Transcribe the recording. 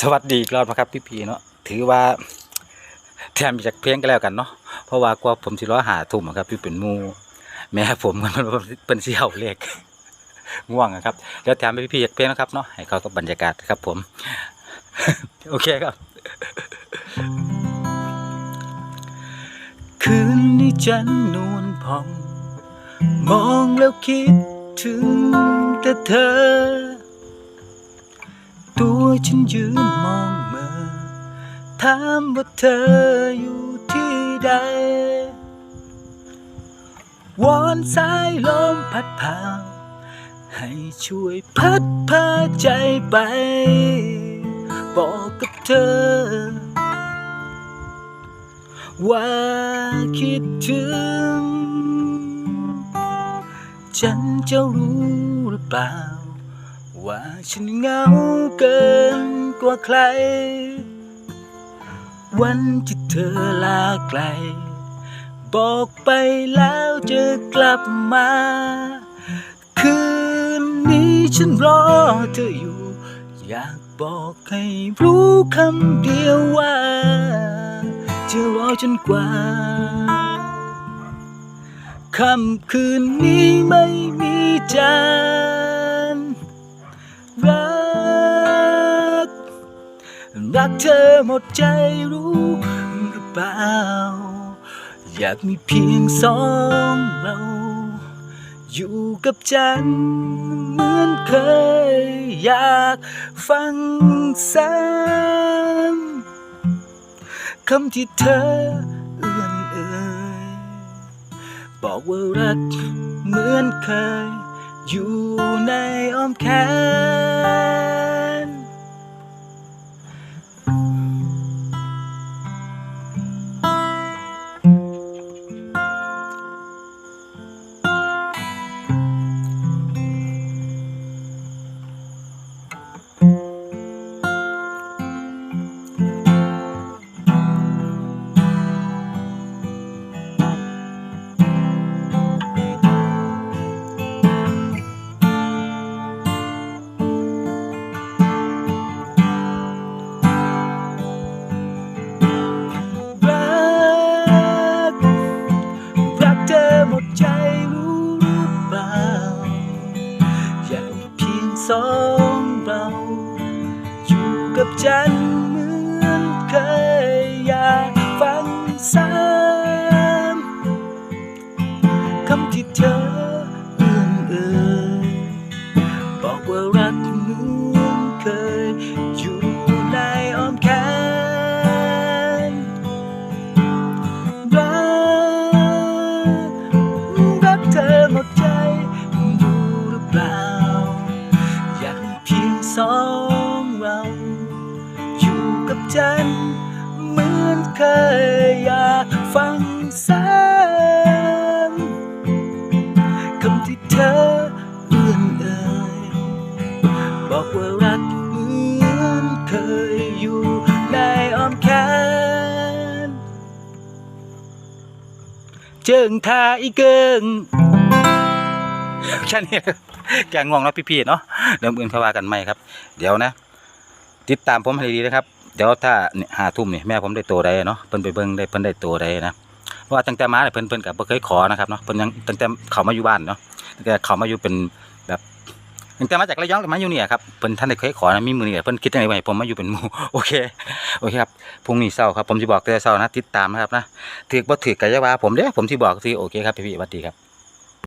สวัสดีอีกรอบนะครับพี่พีเนาะถือว่าแถมจากเพลงก็แล้วกันเนาะเพราะว่ากว่าผมสิร้อหาทุ่มครับ พี่เป็นมูแม่ผมมันเป็นเสี่ยวเลขง่วงอะครับเดี๋ยวแถมไปพี่พีจากเพลงนะครับเนาะให้เขากับบรรยากาศครับ ผม โอเคครับ คืนนี้จันนวลพอง มองแล้วคิดถึงแต่เธอ ฉันยืนมองเมื่อถามว่าเธออยู่ที่ใด วอนสายลมพัดผ่านให้ช่วยพัดพาใจไป บอกกับเธอ ว่าคิดถึง ฉันจะรู้หรือเปล่า ว่าฉันเหงาเกินกว่าใคร วันที่เธอลาไกล บอกไปแล้วจะกลับมา คืนนี้ฉันรอเธออยู่ อยากบอกให้รู้คำเดียวว่า จะรอจนกว่าค่ำคืนนี้ไม่มีใจ กเธอหมดใจรู้หรือเปล่า อยากมีเพียงสองเรา อยู่กับจันเหมือนเคย อยากฟังซ้ำคำที่เธอเอื้อนเอ่ยบอกว่ารักเหมือนเคย อยู่ในอ้อมแขน องเราอยู่กับฉัน กันเหมือนเคยอยากฟังซ้ำคำที่เธอเอื้อนเอ่ยบอกว่ารักเหมือนเคยอยู่ในอ้อมแขนเจิงทาอีเกิงแค่นี้แกงง่วงแล้วพี่ๆเนาะเดี๋ยวอื่นเขาว่ากันใหม่ครับ เดี๋ยวนะ ติดตามผมให้ดีนะครับ เดี๋ยวถ้าเนี่ยหาทุ่มนี่แม่ผมได้ตัวใดเนาะเพิ่นไปเบิ่งได้เพิ่นได้ตัวใดนะเพราะว่าตั้งแต่มาเนี่ยเพิ่นเพิ่นก็บ่เคยขอนะครับเนาะเพิ่นยังตั้งแต่เขามาอยู่บ้านเนาะตั้งแต่เขามาอยู่เป็นแบบตั้งแต่มาจากระยองมาอยู่เนี่ยครับเพิ่นท่านได้เคยขอนะมีมือเนี่ยเพิ่นคิดจังไดไว้ผมมาอยู่เป็นหมู่โอเคโอเคครับพรุ่งนี้เช้าครับผมสิบอกแต่เช้านะติดตามนะครับนะถือบ่ถือกัยาว่าผมเด้ผมที่บอกสิโอเคครับพี่ๆสวัสดีครับ